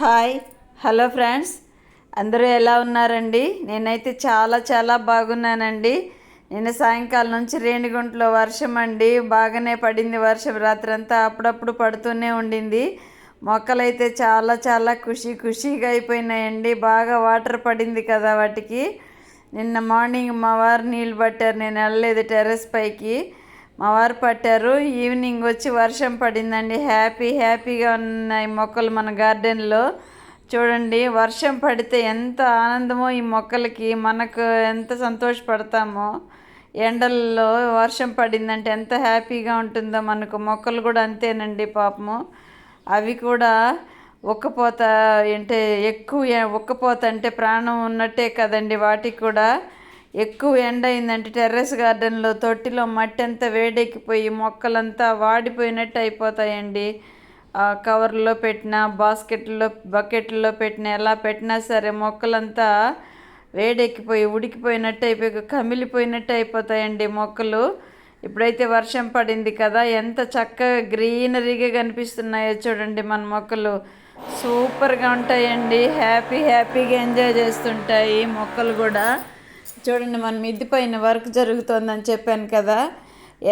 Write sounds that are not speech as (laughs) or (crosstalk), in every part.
Hi hello friends. అందరూ ఎలా ఉన్నారండి? నేనైతే చాలా చాలా బాగున్నానండి. నిన్న సాయంకాలం నుంచి రేణిగుంటలో వర్షం అండి. బాగానే పడింది వర్షం. రాత్రంతా అప్పుడప్పుడు పడుతూనే ఉండింది. మొక్కలైతే చాలా చాలా ఖుషి ఖుషిగా అయిపోయినాయండి. బాగా వాటర్ పడింది కదా వాటికి. నిన్న మార్నింగ్ మా వారు నీళ్ళు పట్టారు. నేను వెళ్ళలేదు టెర్రస్ పైకి. మా వారు పట్టారు. ఈవినింగ్ వచ్చి వర్షం పడిందండి. హ్యాపీ హ్యాపీగా ఉన్నాయి మొక్కలు మన గార్డెన్లో. చూడండి వర్షం పడితే ఎంత ఆనందమో ఈ మొక్కలకి. మనకు ఎంత సంతోషపడతామో. ఎండల్లో వర్షం పడిందంటే ఎంత హ్యాపీగా ఉంటుందో మనకు. మొక్కలు కూడా అంతేనండి పాపము. అవి కూడా ఉక్కపోత అంటే ఎక్కువ ఉక్కపోత అంటే ప్రాణం ఉన్నట్టే కదండి వాటికి కూడా. ఎక్కువ ఎండ అయిందంటే టెర్రస్ గార్డెన్లో తొట్టిలో మట్టి అంతా వేడెక్కిపోయి మొక్కలంతా వాడిపోయినట్టు అయిపోతాయండి. కవర్లో పెట్టిన బాస్కెట్లో బకెట్లో పెట్టిన ఎలా పెట్టినా సరే మొక్కలంతా వేడెక్కిపోయి ఉడికిపోయినట్టు అయిపోయి కమిలిపోయినట్టు అయిపోతాయండి మొక్కలు. ఇప్పుడైతే వర్షం పడింది కదా ఎంత చక్కగా గ్రీనరీగా కనిపిస్తున్నాయో చూడండి మన మొక్కలు. సూపర్గా ఉంటాయండి. హ్యాపీ హ్యాపీగా ఎంజాయ్ చేస్తుంటాయి మొక్కలు కూడా. చూడండి మన మిద్ది పైన వర్క్ జరుగుతోందని చెప్పాను కదా.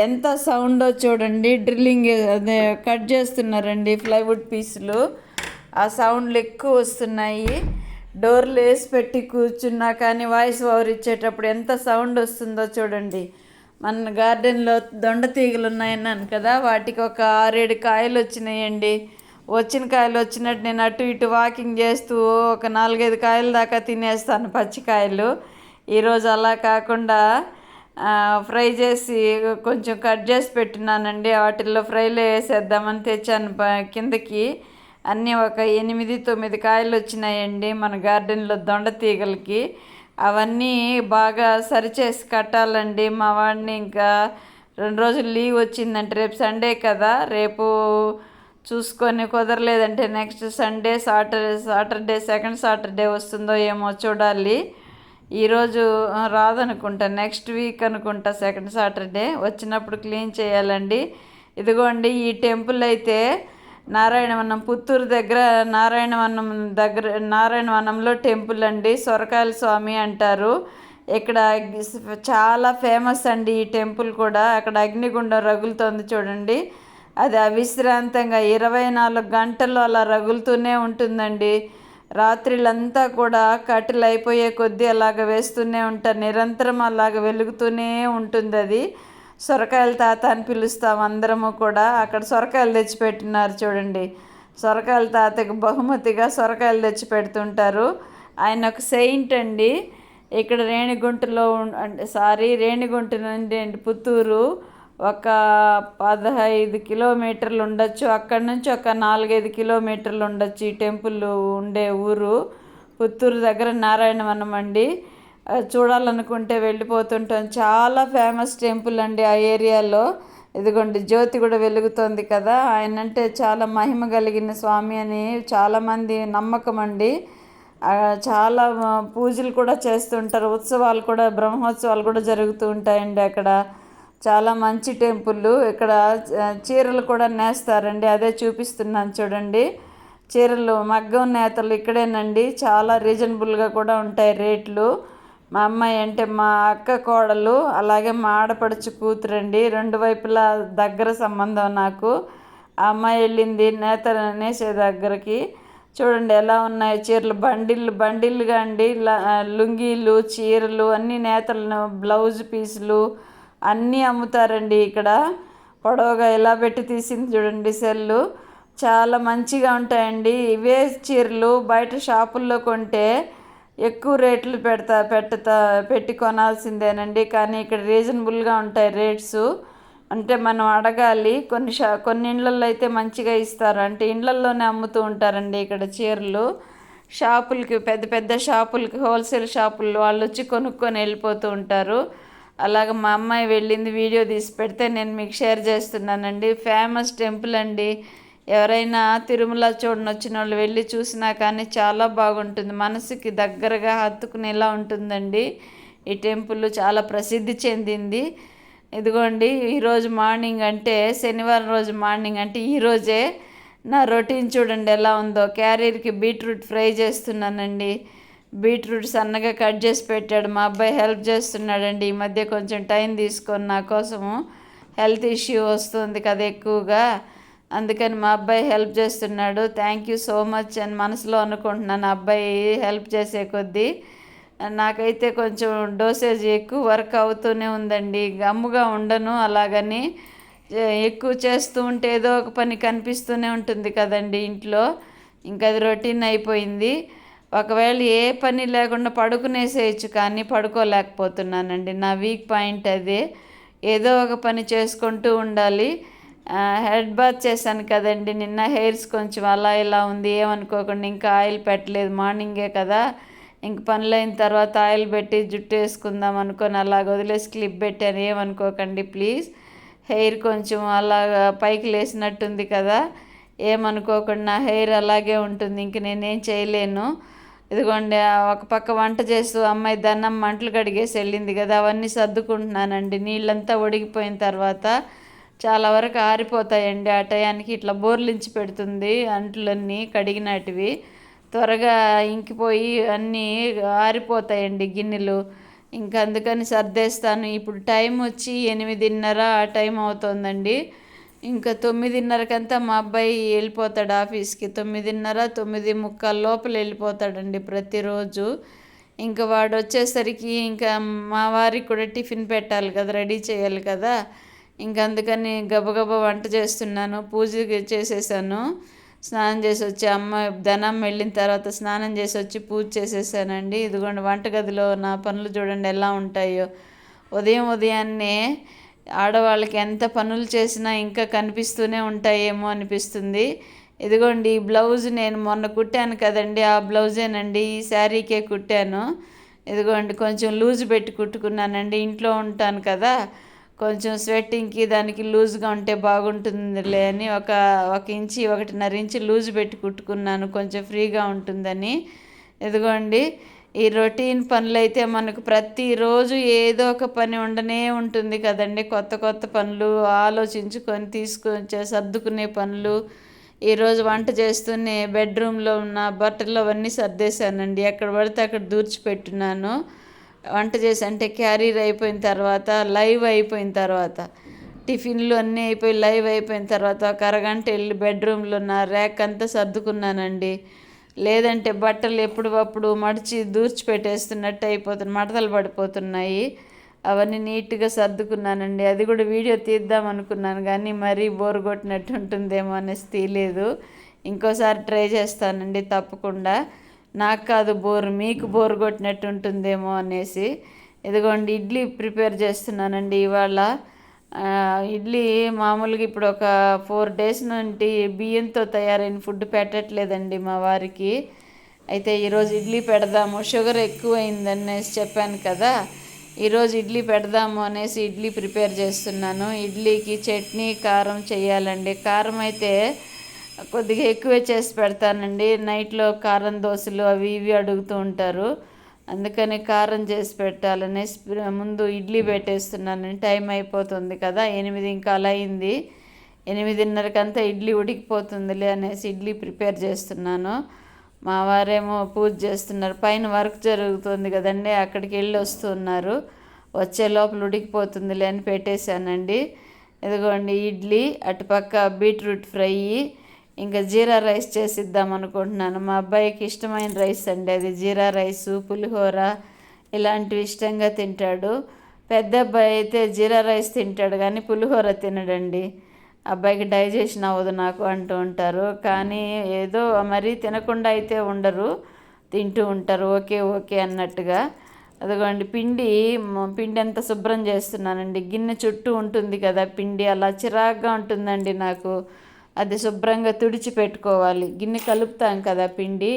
ఎంత సౌండో చూడండి డ్రిల్లింగ్ అదే కట్ చేస్తున్నారండి ప్లైవుడ్ పీసులు ఆ సౌండ్లు ఎక్కువ వస్తున్నాయి. డోర్లు వేసి పెట్టి కూర్చున్నా కానీ వాయిస్ ఓవర్ ఇచ్చేటప్పుడు ఎంత సౌండ్ వస్తుందో చూడండి. మన గార్డెన్లో దొండ తీగలు ఉన్నాయన్నాను కదా వాటికి ఒక ఆరేడు కాయలు వచ్చినాయండి. వచ్చిన కాయలు వచ్చినట్టు నేను అటు ఇటు వాకింగ్ చేస్తూ ఒక నాలుగైదు కాయల దాకా తినేస్తాను పచ్చికాయలు. ఈరోజు అలా కాకుండా ఫ్రై చేసి కొంచెం కట్ చేసి పెట్టినానండి వాటిల్లో ఫ్రైలో వేసేద్దామని తెచ్చాను కిందకి. అన్నీ ఒక ఎనిమిది తొమ్మిది కాయలు వచ్చినాయండి మన గార్డెన్లో దొండ తీగలకి. అవన్నీ బాగా సరిచేసి కట్టాలండి. మా వాడిని ఇంకా రెండు రోజులు లీవ్ వచ్చిందంటే. రేపు సండే కదా. రేపు చూసుకొని కుదరలేదంటే next Sunday Saturday Saturday second Saturday వస్తుందో ఏమో చూడాలి. ఈరోజు రాదనుకుంటా నెక్స్ట్ వీక్ అనుకుంటా సెకండ్ సాటర్డే వచ్చినప్పుడు క్లీన్ చేయాలండి. ఇదిగోండి ఈ టెంపుల్ అయితే నారాయణవనం పుత్తూరు దగ్గర నారాయణవనం దగ్గర నారాయణవనంలో టెంపుల్ అండి సొరకాయల స్వామి అంటారు. ఇక్కడ చాలా ఫేమస్ అండి ఈ టెంపుల్ కూడా. అక్కడ అగ్నిగుండం రగులుతోంది చూడండి. అది అవిశ్రాంతంగా ఇరవై నాలుగు గంటలు అలా రగులుతూనే ఉంటుందండి. రాత్రిలంతా కూడా కట్టెలు అయిపోయే కొద్దీ అలాగ వేస్తూనే ఉంటారు నిరంతరం అలాగ వెలుగుతూనే ఉంటుంది అది సొరకాయల తాత అని పిలుస్తాం అందరము కూడా. అక్కడ సొరకాయలు తెచ్చిపెట్టినారు చూడండి. సొరకాయల తాతకి బహుమతిగా సొరకాయలు తెచ్చి పెడుతుంటారు ఆయన ఒక సెయింట్ అండి. ఇక్కడ రేణిగుంటలో అంటే సారీ రేణిగుంట నుండి పుత్తూరు. ఒక పదహైదు కిలోమీటర్లు ఉండొచ్చు. అక్కడి నుంచి ఒక నాలుగైదు కిలోమీటర్లు ఉండొచ్చు ఈ టెంపుల్ ఉండే ఊరు. పుత్తూరు దగ్గర నారాయణవనం అండి. చూడాలనుకుంటే వెళ్ళిపోతుంటాం. చాలా ఫేమస్ టెంపుల్ అండి ఆ ఏరియాలో. ఇదిగోండి జ్యోతి కూడా వెలుగుతోంది కదా. ఆయన అంటే చాలా మహిమ కలిగిన స్వామి అని చాలామంది నమ్మకం అండి. చాలా పూజలు కూడా చేస్తుంటారు. ఉత్సవాలు కూడా బ్రహ్మోత్సవాలు కూడా జరుగుతూ ఉంటాయండి అక్కడ. చాలా మంచి టెంపుల్ ఇక్కడ చీరలు కూడా నేస్తారండి. అదే చూపిస్తున్నాను చూడండి. చీరలు మగ్గం నేతలు ఇక్కడేనండి. చాలా రీజనబుల్గా కూడా ఉంటాయి రేట్లు. మా అమ్మాయి అంటే మా అక్క కోడలు అలాగే మా ఆడపడుచు కూతురండి. రెండు వైపులా దగ్గర సంబంధం నాకు. ఆ అమ్మాయి వెళ్ళింది నేత నేసే దగ్గరికి. చూడండి ఎలా ఉన్నాయి చీరలు. బండిళ్ళు బండిల్గా అండి. లుంగీలు చీరలు అన్ని నేతలను బ్లౌజ్ పీసులు అన్నీ అమ్ముతారండి ఇక్కడ. పొడవుగా ఎలా పెట్టి తీసింది చూడండి సెల్లు. చాలా మంచిగా ఉంటాయండి. ఇవే చీరలు బయట షాపుల్లో కొంటే ఎక్కువ రేట్లు పెడతా పెడతా పెట్టి కొనాల్సిందేనండి. కానీ ఇక్కడ రీజనబుల్గా ఉంటాయి రేట్స్. అంటే మనం అడగాలి. కొన్ని షా కొన్ని ఇండ్లల్లో అయితే మంచిగా ఇస్తారు. అంటే ఇండ్లల్లోనే అమ్ముతూ ఉంటారండి ఇక్కడ చీరలు. షాపులకి పెద్ద పెద్ద షాపులకి హోల్సేల్ షాపుల్లో వాళ్ళు వచ్చి కొనుక్కొని వెళ్ళిపోతూ ఉంటారు. అలాగ మా అమ్మాయి వెళ్ళింది వీడియో తీసి పెడితే నేను మీకు షేర్ చేస్తున్నానండి. ఫేమస్ టెంపుల్ అండి. ఎవరైనా తిరుమల చూడని వచ్చిన వాళ్ళు వెళ్ళి చూసినా కానీ చాలా బాగుంటుంది. మనసుకి దగ్గరగా హత్తుకునేలా ఉంటుందండి. ఈ టెంపుల్ చాలా ప్రసిద్ధి చెందింది. ఇదిగోండి ఈరోజు మార్నింగ్ అంటే శనివారం రోజు మార్నింగ్ అంటే ఈరోజే నా రొటీన్ చూడండి ఎలా ఉందో. క్యారీర్కి బీట్రూట్ ఫ్రై చేస్తున్నానండి. బీట్రూట్ సన్నగా కట్ చేసి పెట్టాడు. మా అబ్బాయి హెల్ప్ చేస్తున్నాడండి. ఈ మధ్య కొంచెం టైం తీసుకొని నా కోసము హెల్త్ ఇష్యూ వస్తుంది కదా ఎక్కువగా. అందుకని మా అబ్బాయి హెల్ప్ చేస్తున్నాడు. థ్యాంక్ యూ సో మచ్ అని మనసులో అనుకుంటున్నాను. అబ్బాయి హెల్ప్ చేసే కొద్దీ నాకైతే కొంచెం డోసేజ్ ఎక్కువ వర్క్ అవుతూనే ఉందండి. గమ్ముగా ఉండను. అలాగని ఎక్కువ చేస్తూ ఉంటే ఏదో ఒక పని కనిపిస్తూనే ఉంటుంది కదండి ఇంట్లో. ఇంకా అది రొటీన్ అయిపోయింది. ఒకవేళ ఏ పని లేకుండా పడుకునేసేయచ్చు కానీ పడుకోలేకపోతున్నానండి. నా వీక్ పాయింట్ అదే. ఏదో ఒక పని చేసుకుంటూ ఉండాలి. హెడ్ బాత్ చేశాను కదండి. నిన్న హెయిర్స్ కొంచెం అలా ఇలా ఉంది. ఏమనుకోకుండా ఇంకా ఆయిల్ పెట్టలేదు. మార్నింగే కదా. ఇంక పనులైన తర్వాత ఆయిల్ పెట్టి జుట్టు వేసుకుందాం అనుకొని అలాగ వదిలేసి క్లిప్ పెట్టాను. ఏమనుకోకండి ప్లీజ్ హెయిర్ కొంచెం అలా పైకి లేసినట్టుంది కదా. ఏమనుకోకుండా హెయిర్ అలాగే ఉంటుంది. ఇంక నేనేం చేయలేను. ఇదిగోండి ఒక పక్క వంట చేస్తూ అమ్మాయి దన్నం మంటలు కడిగేసి వెళ్ళింది కదా అవన్నీ సర్దుకుంటున్నానండి. నీళ్ళంతా ఒడిగిపోయిన తర్వాత చాలా వరకు ఆరిపోతాయండి. ఆ టయానికి ఇట్లా బోర్లించి పెడుతుంది అంట్లన్నీ కడిగినటివి. త్వరగా ఇంకిపోయి అన్నీ ఆరిపోతాయండి గిన్నెలు. ఇంకా అందుకని సర్దేస్తాను. ఇప్పుడు టైం వచ్చి ఎనిమిదిన్నర ఆ టైం అవుతుందండి. ఇంకా తొమ్మిదిన్నరకంతా మా అబ్బాయి వెళ్ళిపోతాడు ఆఫీస్కి. తొమ్మిదిన్నర తొమ్మిది ముక్కాల లోపల వెళ్ళిపోతాడండి ప్రతిరోజు. ఇంకా వాడు వచ్చేసరికి ఇంకా మా వారికి కూడా టిఫిన్ పెట్టాలి కదా రెడీ చేయాలి కదా. ఇంకా అందుకని గబగబా వంట చేస్తున్నాను పూజ చేసేసాను. స్నానం చేసి వచ్చి అమ్మ ధనం వెళ్ళిన తర్వాత స్నానం చేసి వచ్చి పూజ చేసేసానండి. ఇదిగోండి వంటగదిలో నా పనులు చూడండి ఎలా ఉంటాయో. ఉదయం ఉదయాన్నే ఆడవాళ్ళకి ఎంత పనులు చేసినా ఇంకా కనిపిస్తూనే ఉంటాయేమో అనిపిస్తుంది. ఇదిగోండి ఈ బ్లౌజ్ నేను మొన్న కుట్టాను కదండి ఆ బ్లౌజేనండి ఈ శారీకే కుట్టాను. ఇదిగోండి కొంచెం లూజ్ పెట్టి కుట్టుకున్నానండి ఇంట్లో ఉంటాను కదా. కొంచెం స్వెట్టింగ్కి దానికి లూజ్గా ఉంటే బాగుంటుందిలే అని ఒక ఒక ఇంచి ఒకటిన్నర ఇంచి లూజ్ పెట్టి కుట్టుకున్నాను కొంచెం ఫ్రీగా ఉంటుందని. ఇదిగోండి ఈ రొటీన్ పనులైతే మనకు ప్రతిరోజు ఏదో ఒక పని ఉండనే ఉంటుంది కదండి. కొత్త కొత్త పనులు ఆలోచించుకొని తీసుకొచ్చే సర్దుకునే పనులు. ఈరోజు వంట చేస్తూనే బెడ్రూమ్లో ఉన్న బట్టలు అవన్నీ సర్దేశానండి. ఎక్కడ పడితే అక్కడ దూర్చిపెట్టున్నాను. వంట చేసి అంటే క్యారీర్ అయిపోయిన తర్వాత లైవ్ అయిపోయిన తర్వాత టిఫిన్లు అన్నీ అయిపోయి లైవ్ అయిపోయిన తర్వాత ఒక అరగంట వెళ్ళి బెడ్రూమ్లో ఉన్న ర్యాక్ అంతా సర్దుకున్నానండి. లేదంటే బట్టలు ఎప్పుడప్పుడు మడిచి దూర్చి పెట్టేస్తున్నట్టు అయిపోతుంది మడతలు పడిపోతున్నాయి. అవన్నీ నీట్గా సర్దుకున్నానండి. అది కూడా వీడియో తీద్దాం అనుకున్నాను కానీ మరీ బోర్ కొట్టినట్టు ఉంటుందేమో అనేసి తీయలేదు ఇంకోసారి ట్రై చేస్తానండి తప్పకుండా. నాకు కాదు బోర్ మీకు బోర్ కొట్టినట్టు ఉంటుందేమో అనేసి. ఇదిగోండి ఇడ్లీ ప్రిపేర్ చేస్తున్నానండి ఇవాళ. ఇడ్లీ మామూలుగా ఇప్పుడు ఒక ఫోర్ డేస్ నుండి బియ్యంతో తయారైన ఫుడ్ పెట్టట్లేదండి మా వారికి. అయితే ఈరోజు ఇడ్లీ పెడదాము. షుగర్ ఎక్కువైందనేసి చెప్పాను కదా. ఈరోజు ఇడ్లీ పెడదాము అనేసి ఇడ్లీ ప్రిపేర్ చేస్తున్నాను. ఇడ్లీకి చట్నీ కారం చేయాలండి. కారం అయితే కొద్దిగా ఎక్కువే చేసి పెడతానండి. నైట్లో కారం దోశలు అవి ఇవి అడుగుతూ ఉంటారు. అందుకని కారం చేసి పెట్టాలని ముందు ఇడ్లీ పెట్టేస్తున్నాను టైం అయిపోతుంది కదా ఎనిమిది ఇంకా అలా అయింది. ఎనిమిదిన్నరకంతా ఇడ్లీ ఉడికిపోతుందిలే అనేసి ఇడ్లీ ప్రిపేర్ చేస్తున్నాను. మా వారేమో పూజ చేస్తున్నారు. పైన వర్క్ జరుగుతుంది కదండి అక్కడికి వెళ్ళి వస్తున్నారు వచ్చే లోపల ఉడికిపోతుందిలే అని పెట్టేశానండి. ఇదిగోండి ఇడ్లీ అటుపక్క బీట్రూట్ ఫ్రై ఇంకా జీరా రైస్ చేసిద్దాం అనుకుంటున్నాను. మా అబ్బాయికి ఇష్టమైన రైస్ అండి అది. జీరా రైసు పులిహోర ఇలాంటివి ఇష్టంగా తింటాడు. పెద్ద అబ్బాయి అయితే జీరా రైస్ తింటాడు కానీ పులిహోర తినడండి. అబ్బాయికి డైజెషన్ అవ్వదు నాకు అంటూ ఉంటారు. కానీ ఏదో మరీ తినకుండా అయితే ఉండరు. తింటూ ఉంటారు. ఓకే ఓకే అన్నట్టుగా. అదిగోండి పిండి పిండి అంతా శుభ్రం చేస్తున్నానండి. గిన్నె చుట్టూ ఉంటుంది కదా పిండి. అలా చిరాగ్గా ఉంటుందండి నాకు. అది శుభ్రంగా తుడిచి పెట్టుకోవాలి. గిన్నె కలుపుతాం కదా పిండి.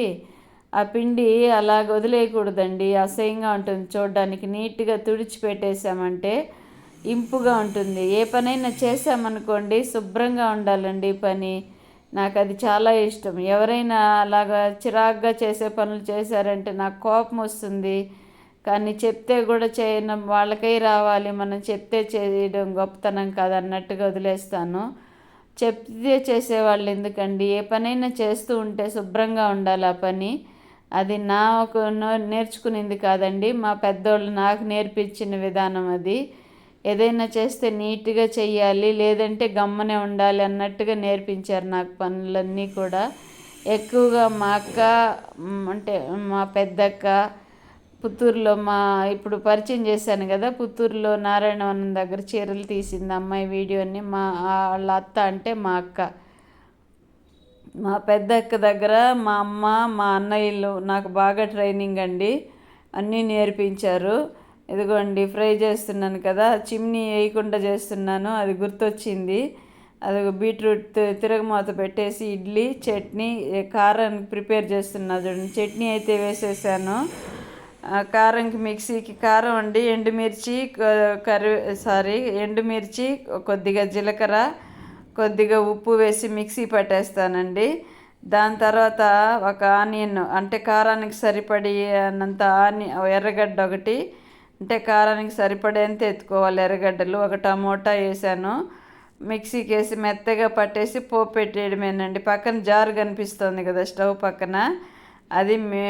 ఆ పిండి అలా వదిలేయకూడదండి. అసహ్యంగా ఉంటుంది. చూడడానికి నీట్గా తుడిచి పెట్టేశామంటే ఇంపుగా ఉంటుంది. ఏ పనైనా చేసామనుకోండి శుభ్రంగా ఉండాలండి పని. నాకు అది చాలా ఇష్టం. ఎవరైనా అలాగా చిరాగ్గా చేసే పనులు చేశారంటే నాకు కోపం వస్తుంది. కానీ చెప్తే కూడా చేయడం వాళ్ళకై రావాలి. మనం చెప్తే చేయడం గొప్పతనం కాదన్నట్టుగా వదిలేస్తాను. చెప్తే చేసేవాళ్ళు ఎందుకండి? ఏ పనైనా చేస్తూ ఉంటే శుభ్రంగా ఉండాలి ఆ పని. అది నా ఒక నేర్చుకునేది కాదండి. మా పెద్దోళ్ళు నాకు నేర్పించిన విధానం అది. ఏదైనా చేస్తే నీట్గా చెయ్యాలి లేదంటే గమ్మనే ఉండాలి అన్నట్టుగా నేర్పించారు నాకు పనులన్నీ కూడా. ఎక్కువగా మా అక్క అంటే మా పెద్దక్క పుత్తూరులో మా ఇప్పుడు పరిచయం చేశాను కదా పుత్తూరులో నారాయణవనం దగ్గర చీరలు తీసింది అమ్మాయి వీడియోని మా వాళ్ళ అత్త అంటే మా అక్క. మా పెద్ద అక్క దగ్గర మా అమ్మ మా అన్నయ్యలు నాకు బాగా ట్రైనింగ్ అండి. అన్నీ నేర్పించారు. ఇదిగోండి ఫ్రై చేస్తున్నాను కదా చిమ్నీ వేయకుండా చేస్తున్నాను అది గుర్తొచ్చింది. అది బీట్రూట్ తిరగమాత పెట్టేసి ఇడ్లీ చట్నీ కారానికి ప్రిపేర్ చేస్తున్నా చూడండి చట్నీ అయితే వేసేసాను. కారంకి మిక్సీకి కారం అండి ఎండుమిర్చి కరి సారీ ఎండుమిర్చి కొద్దిగా జీలకర్ర కొద్దిగా ఉప్పు వేసి మిక్సీ పట్టేస్తానండి. దాని తర్వాత ఒక ఆనియన్ అంటే కారానికి సరిపడి అన్నంత ఆని ఎర్రగడ్డ ఒకటి అంటే కారానికి సరిపడేంత ఎత్తుకోవాలి ఎర్రగడ్డలు. ఒక టమోటా వేసాను. మిక్సీకి వేసి మెత్తగా పట్టేసి పోపు పెట్టేయడమేనండి. పక్కన జారు కనిపిస్తుంది కదా స్టవ్ పక్కన. అది మే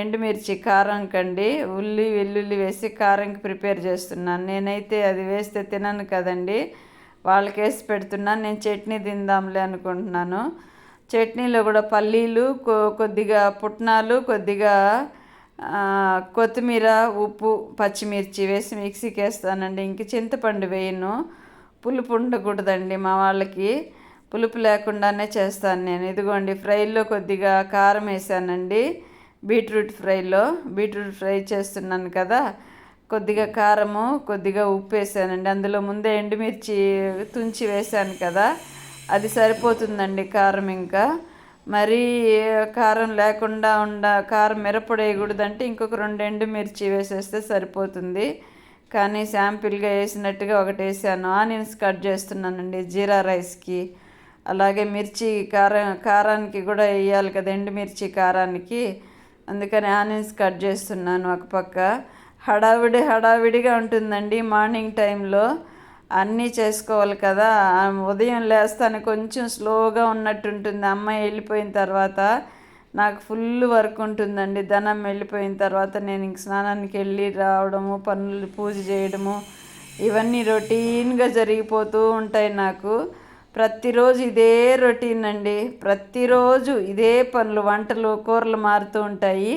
ఎండుమిర్చి కారం కండి ఉల్లి వెల్లుల్లి వేసి కారంకి ప్రిపేర్ చేస్తున్నాను. నేనైతే అది వేస్తే తినను కదండి. వాళ్ళకి వేసి పెడుతున్నాను. నేను చట్నీ తిందాంలే అనుకుంటున్నాను. చట్నీలో కూడా పల్లీలు కొద్దిగా పుట్నాలు కొద్దిగా కొత్తిమీర ఉప్పు పచ్చిమిర్చి వేసి మిక్సీకి వేస్తానండి. ఇంక చింతపండు వేయను. పులుపు ఉండకూడదండి మా వాళ్ళకి. పులుపు లేకుండానే చేస్తాను నేను. ఇదిగోండి ఫ్రైలో కొద్దిగా కారం వేసానండి. బీట్రూట్ ఫ్రైలో. బీట్రూట్ ఫ్రై చేస్తున్నాను కదా. కొద్దిగా కారము కొద్దిగా ఉప్పు వేసానండి. అందులో ముందే ఎండుమిర్చి తుంచి వేసాను కదా. అది సరిపోతుందండి కారం ఇంకా. మరీ కారం లేకుండా ఉండ కారం మిరపడేయకూడదంటే ఇంకొక రెండు ఎండుమిర్చి వేసేస్తే సరిపోతుంది. కానీ శాంపిల్గా వేసినట్టుగా ఒకటి వేసాను. ఆనియన్స్ కట్ చేస్తున్నానండి జీరా రైస్కి. అలాగే మిర్చి కారం కారానికి కూడా వేయాలి కదా ఎండుమిర్చి కారానికి. అందుకని ఆనియన్స్ కట్ చేస్తున్నాను ఒక పక్క. హడావిడి హడావిడిగా ఉంటుందండి మార్నింగ్ టైంలో. అన్నీ చేసుకోవాలి కదా. ఉదయం లేస్తాను కొంచెం స్లోగా ఉన్నట్టు ఉంటుంది అమ్మాయి వెళ్ళిపోయిన తర్వాత నాకు ఫుల్ వర్క్ ఉంటుందండి. ధనం వెళ్ళిపోయిన తర్వాత నేను ఇంక స్నానానికి వెళ్ళి రావడము పనులు పూజ చేయడము ఇవన్నీ రొటీన్గా జరిగిపోతూ ఉంటాయి నాకు. ప్రతిరోజు ఇదే రొటీన్ అండి. ప్రతిరోజు ఇదే పనులు వంటలు కూరలు మారుతూ ఉంటాయి.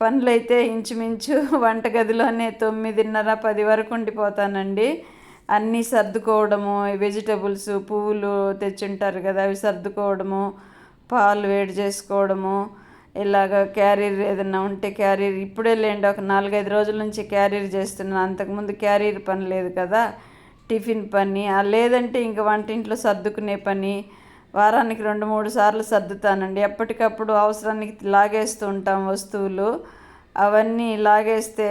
పనులు అయితే ఇంచుమించు వంటగదిలోనే తొమ్మిదిన్నర పది వరకు ఉండిపోతానండి. అన్నీ సర్దుకోవడము వెజిటబుల్స్ పువ్వులు తెచ్చుంటారు కదా అవి సర్దుకోవడము పాలు వేడి చేసుకోవడము ఇలాగ క్యారీర్ ఏదైనా ఉంటే క్యారీర్ ఇప్పుడే లేండి ఒక నాలుగైదు రోజుల నుంచి క్యారీర్ చేస్తున్నాను. అంతకుముందు క్యారీర్ పని లేదు కదా. టిఫిన్ పని లేదంటే ఇంక వంటింట్లో సర్దుకునే పని వారానికి రెండు మూడు సార్లు సర్దుతానండి. ఎప్పటికప్పుడు అవసరానికి లాగేస్తూ ఉంటాం వస్తువులు. అవన్నీ లాగేస్తే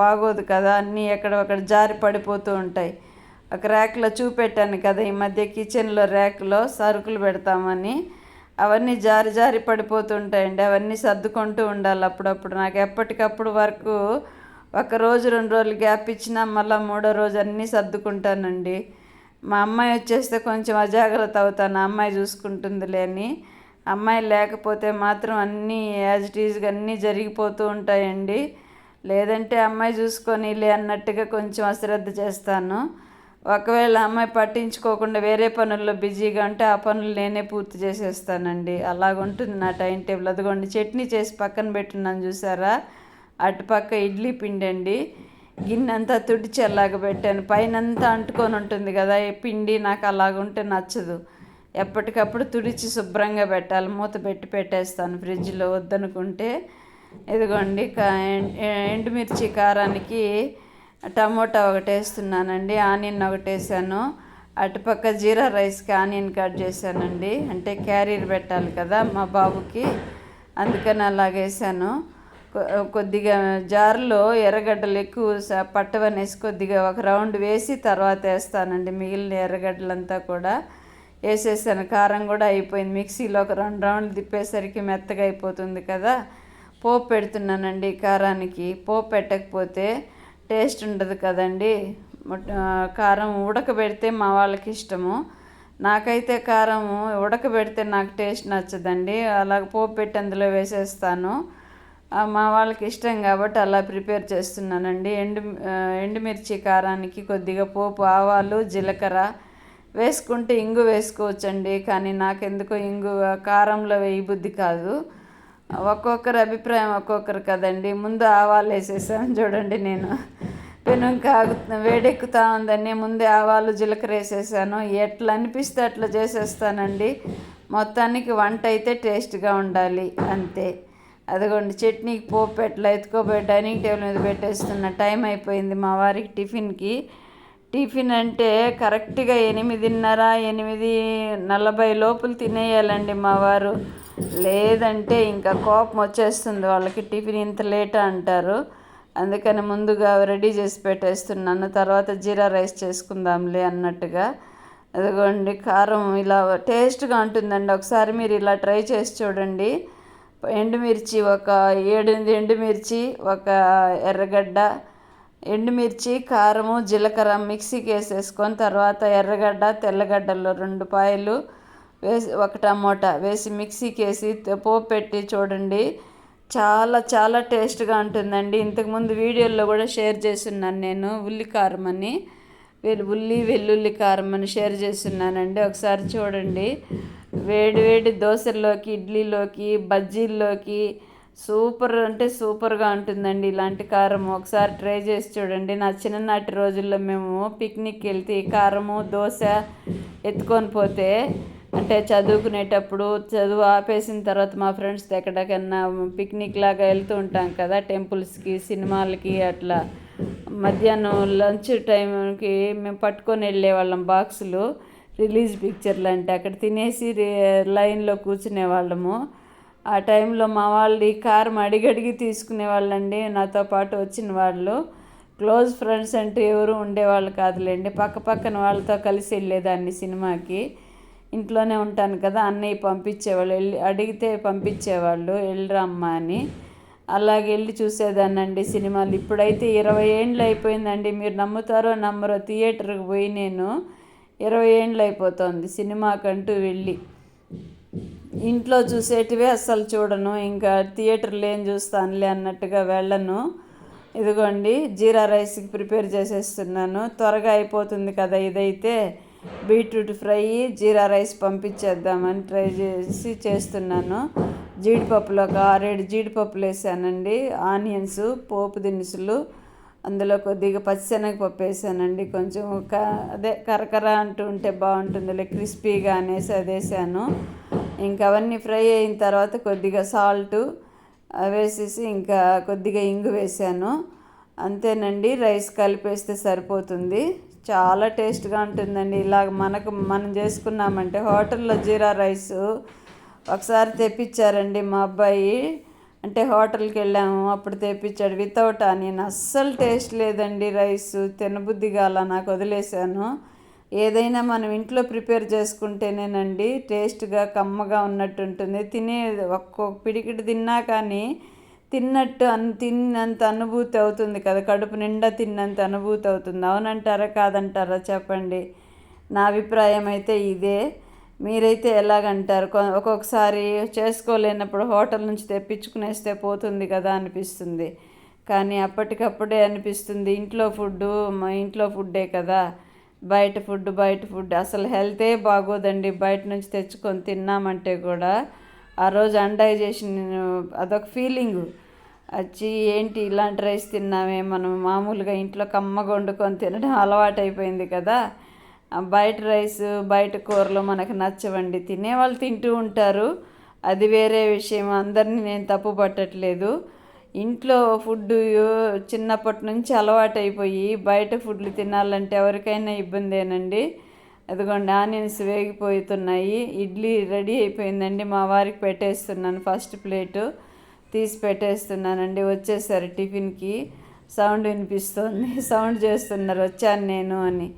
బాగోదు కదా అన్నీ ఎక్కడొక్కడ జారి పడిపోతూ ఉంటాయి. ఒక ర్యాక్లో చూపెట్టాను కదా ఈ మధ్య కిచెన్లో ర్యాక్లో సరుకులు పెడతామని. అవన్నీ జారి జారి పడిపోతుంటాయండి అవన్నీ సర్దుకుంటూ ఉండాలి అప్పుడప్పుడు. నాకు ఎప్పటికప్పుడు వరకు ఒక రోజు రెండు రోజులు గ్యాప్ ఇచ్చినా మళ్ళీ మూడో రోజు అన్నీ సర్దుకుంటానండి. మా అమ్మాయి వచ్చేస్తే కొంచెం అజాగ్రత్త అవుతాను అమ్మాయి చూసుకుంటుందిలే అని. అమ్మాయి లేకపోతే మాత్రం అన్నీ యాజ్ ఇట్ ఈజ్గా అన్నీ జరిగిపోతూ ఉంటాయండి. లేదంటే అమ్మాయి చూసుకొని లే అన్నట్టుగా కొంచెం అశ్రద్ధ చేస్తాను. ఒకవేళ అమ్మాయి పట్టించుకోకుండా వేరే పనుల్లో బిజీగా ఉంటే ఆ పనులు నేనే పూర్తి చేసేస్తానండి. అలాగుంటుంది నా టైం టేబుల్. అదిగోండి చట్నీ చేసి పక్కన పెట్టున్నాను చూసారా? అటుపక్క ఇడ్లీ పిండి అండి గిన్నె అంతా తుడిచి పెట్టాను. పైన అంతా అంటుకొని ఉంటుంది కదా ఈ పిండి నాకు అలాగుంటే నచ్చదు. ఎప్పటికప్పుడు తుడిచి శుభ్రంగా పెట్టాలి. మూత పెట్టి పెట్టేస్తాను ఫ్రిడ్జ్లో వద్దనుకుంటే. ఇదిగోండి ఎండుమిర్చి కారానికి టమోటా ఒకటి వేస్తున్నానండి ఆనియన్ ఒకటి వేసాను అటుపక్క జీరా రైస్కి ఆనియన్ కట్ చేశానండి. అంటే క్యారీర్ పెట్టాలి కదా మా బాబుకి అందుకని అలాగేసాను. కొద్దిగా జార్లో ఎర్రగడ్డలు ఎక్కువ పట్టవనేసి కొద్దిగా ఒక రౌండ్ వేసి తర్వాత వేస్తానండి. మిగిలిన ఎర్రగడ్డలంతా కూడా వేసేసాను కారం కూడా అయిపోయింది. మిక్సీలో ఒక రెండు రౌండ్లు తిప్పేసరికి మెత్తగా అయిపోతుంది కదా. పోపు పెడుతున్నానండి కారానికి. పోపు పెట్టకపోతే టేస్ట్ ఉండదు కదండి. కారం ఉడకబెడితే మా వాళ్ళకి ఇష్టము. నాకైతే కారం ఉడకబెడితే నాకు టేస్ట్ నచ్చదండి. అలాగ పోపు పెట్టి అందులో వేసేస్తాను. మా వాళ్ళకి ఇష్టం కాబట్టి అలా ప్రిపేర్ చేస్తున్నానండి. ఎండు ఎండుమిర్చి కారానికి కొద్దిగా పోపు ఆవాలు జీలకర్ర వేసుకుంటే ఇంగు వేసుకోవచ్చండి. కానీ నాకెందుకో ఇంగు కారంలో వేయి బుద్ధి కాదు. ఒక్కొక్కరి అభిప్రాయం ఒక్కొక్కరు కదండి. ముందు ఆవాలు వేసేసాను చూడండి నేను. పెనం కాగు వేడెక్కుతా ఉందని ముందే ఆవాలు జీలకర్ర వేసేసాను. ఎట్లా అనిపిస్తే అట్లా చేసేస్తానండి. మొత్తానికి వంట అయితే టేస్ట్గా ఉండాలి. అంతే. అదిగోండి చట్నీకి పోపు ఎత్తుకోబోయి డైనింగ్ టేబుల్ మీద పెట్టేస్తున్న టైం అయిపోయింది మా వారికి టిఫిన్కి. టిఫిన్ అంటే కరెక్ట్గా ఎనిమిదిన్నర ఎనిమిది నలభై లోపల తినేయాలండి మా వారు. లేదంటే ఇంకా కోపం వచ్చేస్తుంది వాళ్ళకి టిఫిన్ ఇంత లేటా అంటారు. అందుకని ముందుగా రెడీ చేసి పెట్టేస్తున్నాను తర్వాత జీరా రైస్ చేసుకుందాంలే అన్నట్టుగా. అదిగోండి కారం ఇలా టేస్ట్గా ఉంటుందండి. ఒకసారి మీరు ఇలా ట్రై చేసి చూడండి. ఎండుమిర్చి ఒక ఏడెనిమిది ఎండుమిర్చి ఒక ఎర్రగడ్డ ఎండుమిర్చి కారము జీలకర్ర మిక్సీకి వేసేసుకొని తర్వాత ఎర్రగడ్డ తెల్లగడ్డలు రెండు పాయలు వేసి ఒక టమోటా వేసి మిక్సీకి వేసి పోపు పెట్టి చూడండి. చాలా చాలా టేస్ట్గా ఉంటుందండి. ఇంతకుముందు వీడియోలో కూడా షేర్ చేస్తున్నాను నేను ఉల్లి కారం అని ఉల్లి వెల్లుల్లి కారం అని షేర్ చేస్తున్నానండి. ఒకసారి చూడండి. వేడి వేడి దోశల్లోకి ఇడ్లీలోకి బజ్జీల్లోకి. సూపర్ అంటే సూపర్గా ఉంటుందండి ఇలాంటి కారం. ఒకసారి ట్రై చేసి చూడండి. నా చిన్ననాటి రోజుల్లో మేము పిక్నిక్కి వెళ్తే కారము దోశ ఎత్తుకొని పోతే అంటే చదువుకునేటప్పుడు చదువు ఆపేసిన తర్వాత మా ఫ్రెండ్స్తో ఎక్కడికన్నా పిక్నిక్ లాగా వెళ్తూ ఉంటాం కదా టెంపుల్స్కి సినిమాలకి అట్లా. మధ్యాహ్నం లంచ్ టైంకి మేము పట్టుకొని వెళ్ళేవాళ్ళం బాక్సులు. రిలీజ్ పిక్చర్లు అంటే అక్కడ తినేసి లైన్లో కూర్చునే వాళ్ళము. ఆ టైంలో మా వాళ్ళు ఈ కారం అడిగడిగి తీసుకునే వాళ్ళండి నాతో పాటు వచ్చిన వాళ్ళు. క్లోజ్ ఫ్రెండ్స్ అంటే ఎవరు ఉండేవాళ్ళు కాదులేండి పక్క పక్కన వాళ్ళతో కలిసి వెళ్ళేదాన్ని సినిమాకి. ఇంట్లోనే ఉంటాను కదా అన్నయ్య పంపించేవాళ్ళు వెళ్ళి అడిగితే పంపించేవాళ్ళు వెళ్ళరా అమ్మా అని. అలాగే వెళ్ళి చూసేదానండి సినిమాలు. ఇప్పుడైతే ఇరవై ఏండ్లు అయిపోయిందండి మీరు నమ్ముతారో నమ్మరో థియేటర్కి పోయి నేను ఇరవై ఏండ్లు అయిపోతుంది సినిమాకంటూ వెళ్ళి. ఇంట్లో చూసేటివే అస్సలు చూడను. ఇంకా థియేటర్లు ఏం చూస్తానులే అన్నట్టుగా వెళ్ళను. ఇదిగోండి జీరా రైస్కి ప్రిపేర్ చేసేస్తున్నాను. త్వరగా అయిపోతుంది కదా ఇదైతే. బీట్రూట్ ఫ్రై జీరా రైస్ పంపించేద్దామని ట్రై చేసి చేస్తున్నాను. జీడిపప్పులో ఒక ఆరేడు జీడిపప్పులు వేసానండి ఆనియన్స్ పోపు దినుసులు అందులో కొద్దిగా పచ్చిశనగపప్పు వేసానండి. కొంచెం ఒక అదే కరకర అంటూ ఉంటే బాగుంటుందిలే క్రిస్పీగా అనేసి అదేసాను ఇంకా అవన్నీ ఫ్రై అయిన తర్వాత కొద్దిగా సాల్ట్ వేసేసి ఇంకా కొద్దిగా ఇంగు వేసాను. అంతేనండి రైస్ కలిపేస్తే సరిపోతుంది. చాలా టేస్ట్గా ఉంటుందండి. ఇలాగ మనకు మనం చేసుకున్నామంటే హోటల్లో జీరా రైస్ ఒకసారి తెప్పించారండి మా అబ్బాయి. అంటే హోటల్కి వెళ్ళాము అప్పుడు తెప్పించాడు. వితౌట్ ఆనియన్ అస్సలు టేస్ట్ లేదండి రైస్ తినబుద్ధి కాల నాకు వదిలేశాను. ఏదైనా మనం ఇంట్లో ప్రిపేర్ చేసుకుంటేనేనండి టేస్ట్గా కమ్మగా ఉన్నట్టు ఉంటుంది తినే ఒక్కొక్క పిడికిటి తిన్నా కానీ తిన్నట్టు అన్ తిన్నంత అనుభూతి అవుతుంది కదా. కడుపు నిండా తిన్నంత అనుభూతి అవుతుంది. అవునంటారా కాదంటారా చెప్పండి. నా అభిప్రాయం అయితే ఇదే. మీరైతే ఎలాగంటారు? ఒక్కొక్కసారి చేసుకోలేనప్పుడు హోటల్ నుంచి తెప్పించుకునేస్తే పోతుంది కదా అనిపిస్తుంది. కానీ అప్పటికప్పుడే అనిపిస్తుంది ఇంట్లో ఫుడ్ మా ఇంట్లో ఫుడ్డే కదా. బయట ఫుడ్ బయట ఫుడ్ అసలు హెల్తే బాగోదండి బయట నుంచి తెచ్చుకొని తిన్నామంటే కూడా. ఆ రోజు అన్డైజెషన్ అదొక ఫీలింగ్. వచ్చి ఏంటి ఇలాంటి రైస్ తిన్నామే? మనం మామూలుగా ఇంట్లో కమ్మగా వండుకొని తినడం అలవాటైపోయింది కదా. బయట రైస్ బయట కూరలు మనకు నచ్చవండి. తినేవాళ్ళు తింటూ ఉంటారు. అది వేరే విషయం. అందరినీ నేను తప్పు పట్టట్లేదు. ఇంట్లో ఫుడ్ చిన్నప్పటి నుంచి అలవాటైపోయి బయట ఫుడ్లు తినాలంటే ఎవరికైనా ఇబ్బందేనండి. అదిగోండి ఆనియన్స్ వేగిపోతున్నాయి. ఇడ్లీ రెడీ అయిపోయిందండి. మా వారికి పెట్టేస్తున్నాను ఫస్ట్ ప్లేటు. తీసి పెట్టేస్తున్నానండి. వచ్చేసారు టిఫిన్కి. సౌండ్ వినిపిస్తుంది. (laughs) సౌండ్ చేస్తున్నారు. వచ్చాను నేను అని.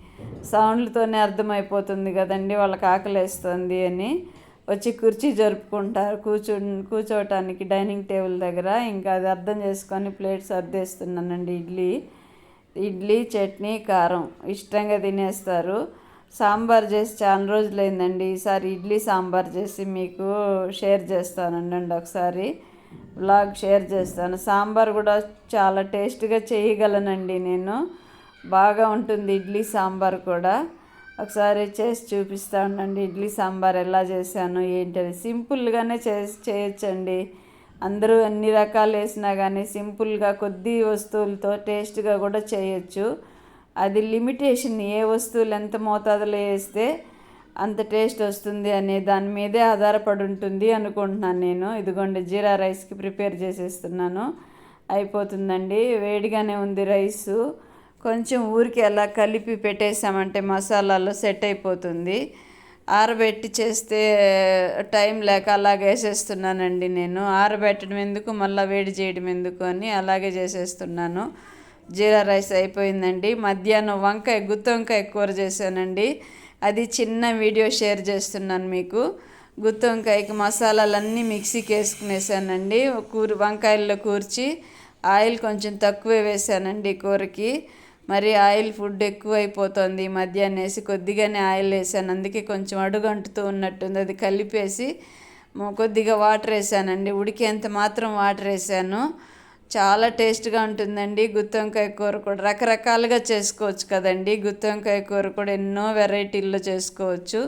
సౌండ్లతోనే అర్థమైపోతుంది కదండి వాళ్ళకి ఆకలేస్తుంది అని. వచ్చి కుర్చీ జరుపుకుంటారు కూర్చో కూర్చోవటానికి డైనింగ్ టేబుల్ దగ్గర. ఇంకా అది అర్థం చేసుకొని ప్లేట్ సర్దేస్తున్నానండి ఇడ్లీ. ఇడ్లీ చట్నీ కారం. ఇష్టంగా తినేస్తారు. సాంబార్ చేసి చాలా రోజులైందండి. ఈసారి ఇడ్లీ సాంబార్ చేసి మీకు షేర్ చేస్తానండి ఒకసారి. బ్లాగ్ షేర్ చేస్తాను. సాంబార్ కూడా చాలా టేస్ట్గా చేయగలనండి నేను. బాగా ఉంటుంది ఇడ్లీ సాంబార్ కూడా. ఒకసారి చేసి చూపిస్తా ఉండండి ఇడ్లీ సాంబార్ ఎలా చేశాను ఏంటని సింపుల్గానే చేసి చేయొచ్చండి. అందరూ అన్ని రకాలు వేసినా కానీ సింపుల్గా కొద్ది వస్తువులతో టేస్ట్గా కూడా చేయొచ్చు. అది లిమిటేషన్ ఏ వస్తువులు ఎంత మోతాదులో వేస్తే అంత టేస్ట్ వస్తుంది అనే దాని మీదే ఆధారపడి ఉంటుంది అనుకుంటున్నాను నేను. ఇదిగోండి జీరా రైస్కి ప్రిపేర్ చేసేస్తున్నాను. అయిపోతుందండి. వేడిగానే ఉంది రైసు. కొంచెం ఊరికి అలా కలిపి పెట్టేసామంటే మసాలాలో సెట్ అయిపోతుంది. ఆరబెట్టి చేస్తే టైం లేక అలాగే వేసేస్తున్నానండి నేను. ఆరబెట్టడం ఎందుకు మళ్ళీ వేడి చేయడం ఎందుకు అని అలాగే చేసేస్తున్నాను. జీరా రైస్ అయిపోయిందండి. మధ్యాహ్నం వంకాయ గుత్తి వంకాయ కూర చేశానండి. అది చిన్న వీడియో షేర్ చేస్తున్నాను మీకు. గుత్తి వంకాయకి మసాలాలన్నీ మిక్సీకి వేసుకునేసానండి. కూర వంకాయల్లో కూర్చి ఆయిల్ కొంచెం తక్కువే వేసానండి కూరకి. మరి ఆయిల్ ఫుడ్ ఎక్కువైపోతుంది. మధ్యాహ్నం వేసి కొద్దిగానే ఆయిల్ వేసాను. అందుకే కొంచెం అడుగంటుతూ ఉన్నట్టుంది. అది కలిపేసి కొద్దిగా వాటర్ వేసానండి. ఉడికేంత మాత్రం వాటర్ వేసాను. చాలా టేస్ట్గా ఉంటుందండి. గుత్తి వంకాయ కూర కూడా రకరకాలుగా చేసుకోవచ్చు కదండి. గుత్తి వంకాయ కూర కూడా ఎన్నో వెరైటీల్లో చేసుకోవచ్చు.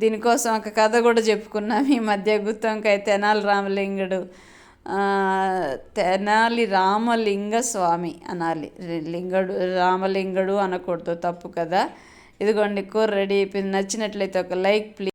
దీనికోసం ఒక కథ కూడా చెప్పుకున్నాం. ఈ మధ్య గుత్తి వంకాయ తెనాలి రామలింగుడు తెనాలి రామలింగ స్వామి అనాలి లింగడు రామలింగడు అనకూడదు తప్పు కదా. ఇదిగోండి కూర రెడీ అయిపోయింది. నచ్చినట్లయితే ఒక లైక్ ప్లీజ్.